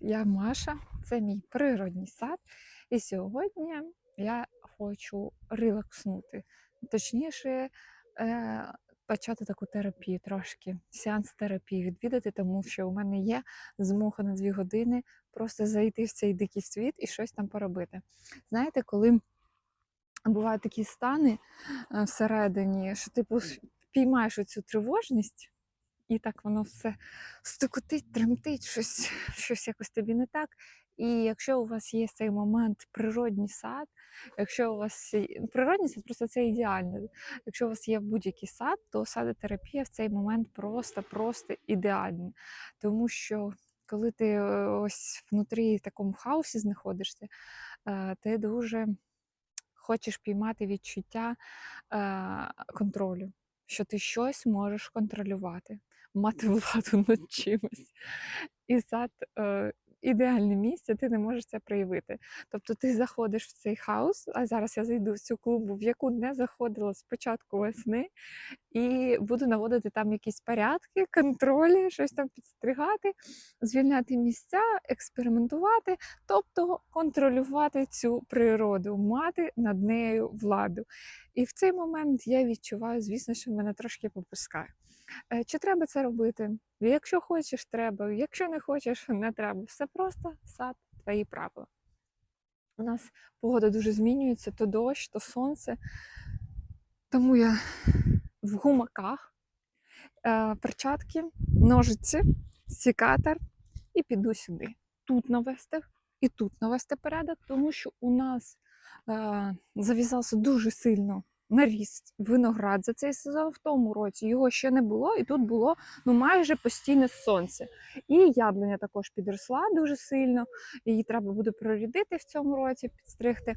Я Маша, це мій природній сад. І сьогодні я хочу релакснути. Точніше, е, почати таку терапію трошки, сеанс терапії відвідати, тому що у мене є змога на дві години просто зайти в цей дикий світ і щось там поробити. Знаєте, коли бувають такі стани е, всередині, що типу піймаєш оцю тривожність, і так воно все стукотить, тремтить, щось, щось якось тобі не так. І якщо у вас є цей момент природній сад, якщо у вас природній сад, просто це ідеально. Якщо у вас є будь-який сад, то садотерапія в цей момент просто, просто ідеальна. Тому що коли ти е, ось внутрі такому хаосі знаходишся, е, ти дуже хочеш піймати відчуття е, контролю, що ти щось можеш контролювати, мати владу над чимось. І сад е, ідеальне місце, ти не можеш це проявити. Тобто ти заходиш в цей хаос, а зараз я зайду в цю клубу, в яку не заходила з початку весни, і буду наводити там якісь порядки, контролі, щось там підстригати, звільняти місця, експериментувати, тобто контролювати цю природу, мати над нею владу. І в цей момент я відчуваю, звісно, що мене трошки попускає. Е, Чи треба це робити? Якщо хочеш, треба. Якщо не хочеш, не треба. Все просто сад, твої правила. У нас погода дуже змінюється: то дощ, то сонце. Тому я в гумаках, е, перчатки, ножиці, секатор і піду сюди. Тут навести і тут навести порядок, тому що у нас е, зав'язався дуже сильно наріс виноград за цей сезон. В тому році його ще не було, і тут було ну майже постійне сонце. І яблуня також підросла дуже сильно. Її треба буде прорядити в цьому році, підстригти.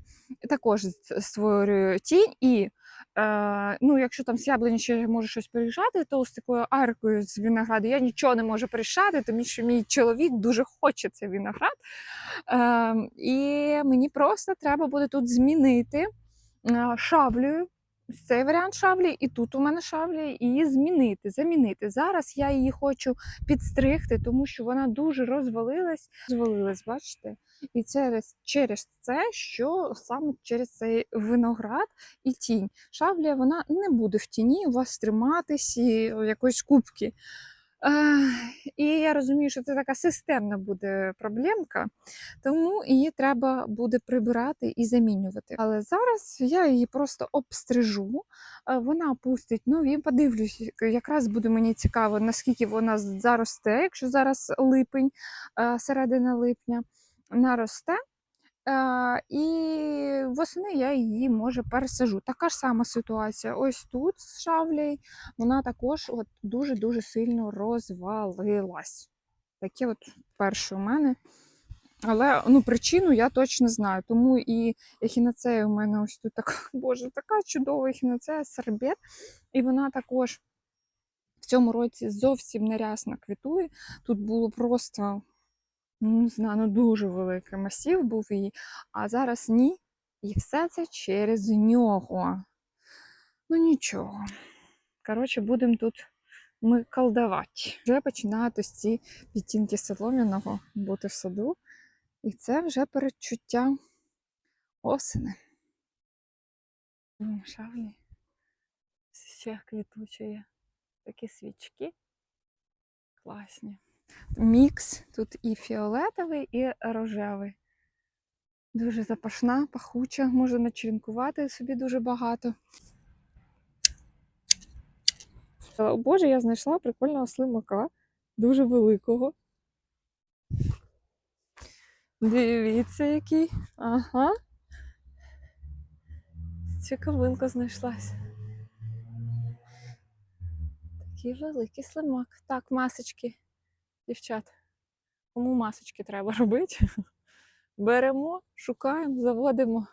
Також створюю тінь. І е, ну, якщо там з яблуні ще може щось порішати, то з такою аркою з винограду я нічого не можу порішати, тому що мій чоловік дуже хоче цей виноград. Е, і мені просто треба буде тут змінити е, шаблею. Цей варіант шаблі, і тут у мене шаблі, її змінити, замінити. Зараз я її хочу підстригти, тому що вона дуже розвалилась. Розвалилась, бачите? І через, через це, що саме через цей виноград і тінь. Шавлія вона не буде в тіні у вас триматись і якоїсь кубки. І я розумію, що це така системна буде проблемка, тому її треба буде прибирати і замінювати. Але зараз я її просто обстрижу, е, вона пустить нові. Подивлюсь, якраз буде мені цікаво, наскільки вона заросте, якщо зараз липень, е, середина липня наросте. І восени я її може пересажу. Така ж сама ситуація. Ось тут з шавлею, вона також дуже-дуже сильно розвалилась. Таке от перше у мене. Але ну, причину я точно знаю. Тому і ехінацея у мене ось тут така, боже, така чудова ехінацея, сербет. І вона також в цьому році зовсім нерясно квітує. Тут було просто, ну, не знаю, ну, дуже великий масів був її, а зараз ні. І все це через нього. Ну нічого. Коротше, будемо тут ми колдувати. Вже починають ось ці відтінки солом'яного бути в саду. І це вже передчуття осени. Шавлі. Ще квітучі є. Такі свічки. Класні. Мікс тут і фіолетовий, і рожевий. Дуже запашна, пахуча, можна начерінкувати собі дуже багато. О Боже, я знайшла прикольного слимака, дуже великого. Дивіться, який. Ага. Цікавинка знайшлась. Такий великий слимак. Так, масочки, дівчат. Кому масочки треба робити? Беремо, шукаємо, заводимо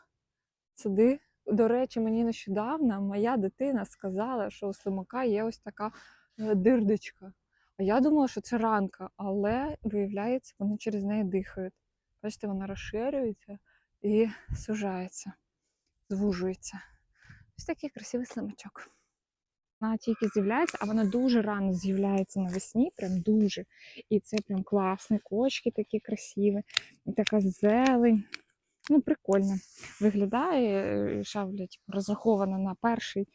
сюди. До речі, мені нещодавно моя дитина сказала, що у слимака є ось така е, дирдочка. А я думала, що це ранка, але виявляється, вони через неї дихають. Бачите, вона розширюється і сужається, звужується. Ось такий красивий слимачок. Вона тільки з'являється, а вона дуже рано з'являється навесні, прям дуже. І це прям класний, кочки такі красиві, і така зелень. Ну, прикольно. Виглядає, е, шавля типу, розрахована на перший,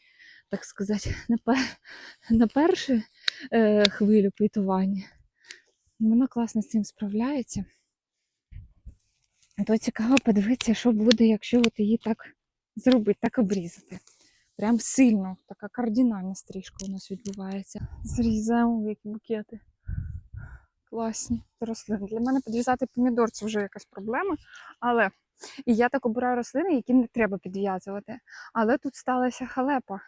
так сказати, на, пер... на першу е, хвилю квітування. Вона класно з цим справляється. То цікаво подивитися, що буде, якщо от її так зробити, так обрізати. Прям сильно, така кардинальна стрижка у нас відбувається. Зрізаємо які букети. Класні рослини. Для мене підв'язати помідор це вже якась проблема. Але і я так обираю рослини, які не треба підв'язувати. Але тут сталася халепа.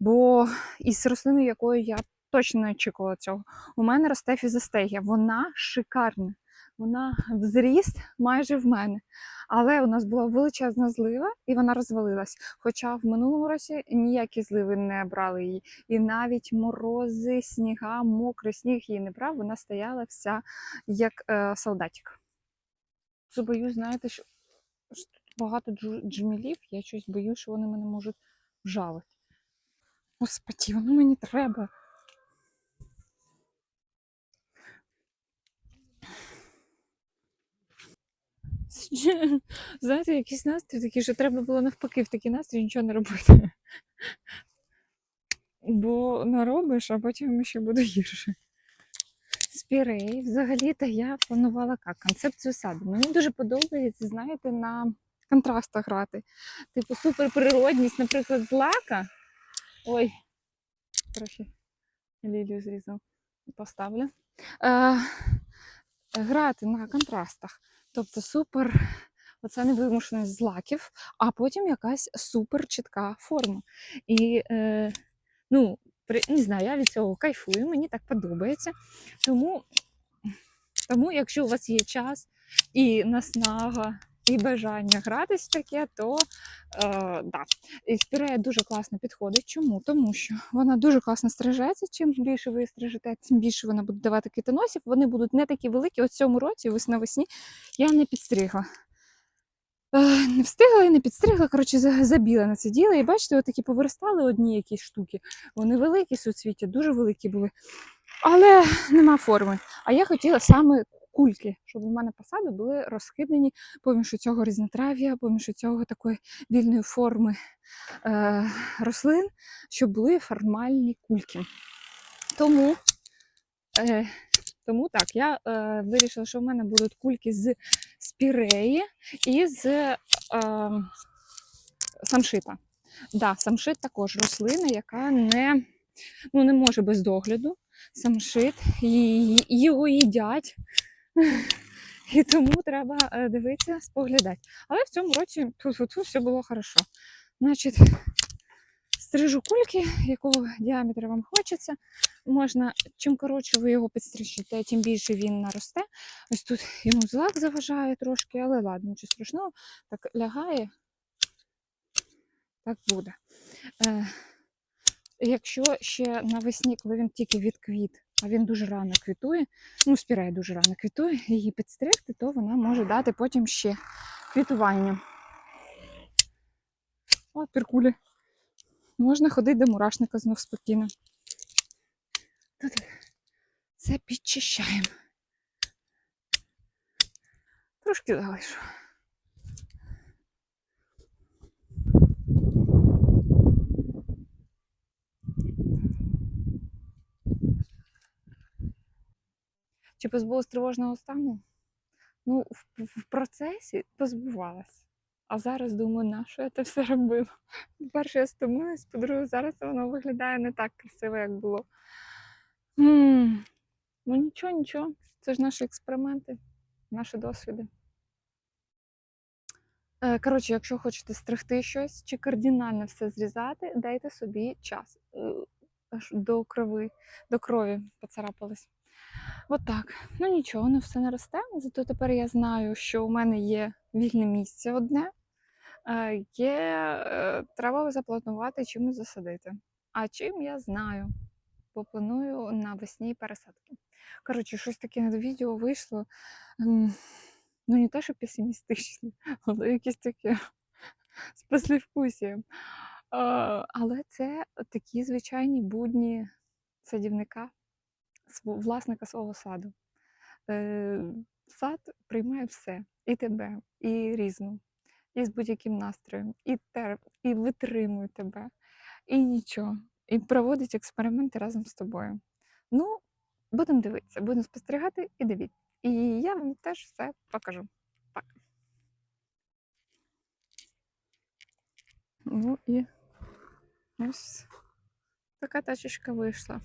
Бо із рослиною, якою я точно не очікувала цього, у мене росте фізостегія. Вона шикарна. Вона в зріст майже в мене. Але у нас була величезна злива і вона розвалилась. Хоча в минулому році ніякі зливи не брали її. І навіть морози, сніга, мокрий сніг її не брав, вона стояла вся як е, солдатик. Це боюсь, знаєте, що, тут багато джмелів, я щось боюсь, що вони мене можуть вжалити. Господі, воно мені треба. Знаєте, якийсь настрій такий, що треба було навпаки в такий настрій нічого не робити. Бо наробиш, а потім ще буде гірше. Спірей, взагалі-то я планувала як концепцію саду. Мені дуже подобається, знаєте, на контрастах грати. Типу суперприродність, наприклад, злака. Ой, трохи лілію зрізав. Поставлю. Е, грати на контрастах. Тобто супер, оце невимушеність злаків, а потім якась супер чітка форма. І е, ну, не знаю, я від цього кайфую, мені так подобається. Тому, тому якщо у вас є час і наснага, і бажання гратись в таке, то е, да. Спірея дуже класно підходить. Чому? Тому що вона дуже класно стрижеться. Чим більше ви стрижете, тим більше вона буде давати квітоносів. Вони будуть не такі великі. От цьому році, ось навесні, я не підстригла. Е, Не встигла і не підстригла, коротше, забіла на це діло. І бачите, от такі повиростали одні якісь штуки. Вони великі суцвіття, дуже великі були. Але нема форми. А я хотіла саме кульки, щоб у мене посади були розкидані поміж цього різнотрав'я, поміж цього такої вільної форми е, рослин, щоб були формальні кульки. Тому, е, тому так, я е, вирішила, що в мене будуть кульки з спіреї і з е, самшита. Да, самшит також рослина, яка не, ну, не може без догляду. Самшит, і його їдять. І тому треба е, дивитися, споглядати. Але в цьому році тут все було хорошо. Значить, стрижу кульки, якого діаметра вам хочеться. Можна, чим коротше ви його підстрижете, тим більше він наросте. Ось тут йому злак заважає трошки, але ладно, нічого страшного. Так лягає, так буде. Е, якщо ще навесні, коли він тільки відквіт, він дуже рано квітує, ну, спірея дуже рано квітує, її підстригти, то вона може дати потім ще квітування. О, піркулі. Можна ходити до мурашника знов спокійно. Тут це підчищаємо. Трошки залишу. Чи позбулась тривожного стану? Ну, в, в процесі позбувалась. А зараз думаю, на що я це все робила? По-перше, я стомилась, по-друге, зараз воно виглядає не так красиво, як було. м Ну нічого, нічого. Це ж наші експерименти, наші досвіди. Е, Коротше, якщо хочете стригти щось чи кардинально все зрізати, дайте собі час. Е, до крови, до крові поцарапались. От. Ну нічого, воно все не росте. Зато тепер я знаю, що у мене є вільне місце одне, е, є, е, треба запланувати чимось засадити. А чим я знаю, бо планую навесні пересадки. Коротше, щось таке на відео вийшло. Ну, не те, що песимістичне, але якесь таке з послевкусієм. Але це такі звичайні будні садівника, власника свого саду. Е, Сад приймає все, і тебе, і різну, і з будь-яким настроєм, і те, і витримує тебе, і нічого, і проводить експерименти разом з тобою. Ну, будемо дивитися, будемо спостерігати і дивіться. І я вам теж все покажу. Так. Ну і ось така тачечка вийшла.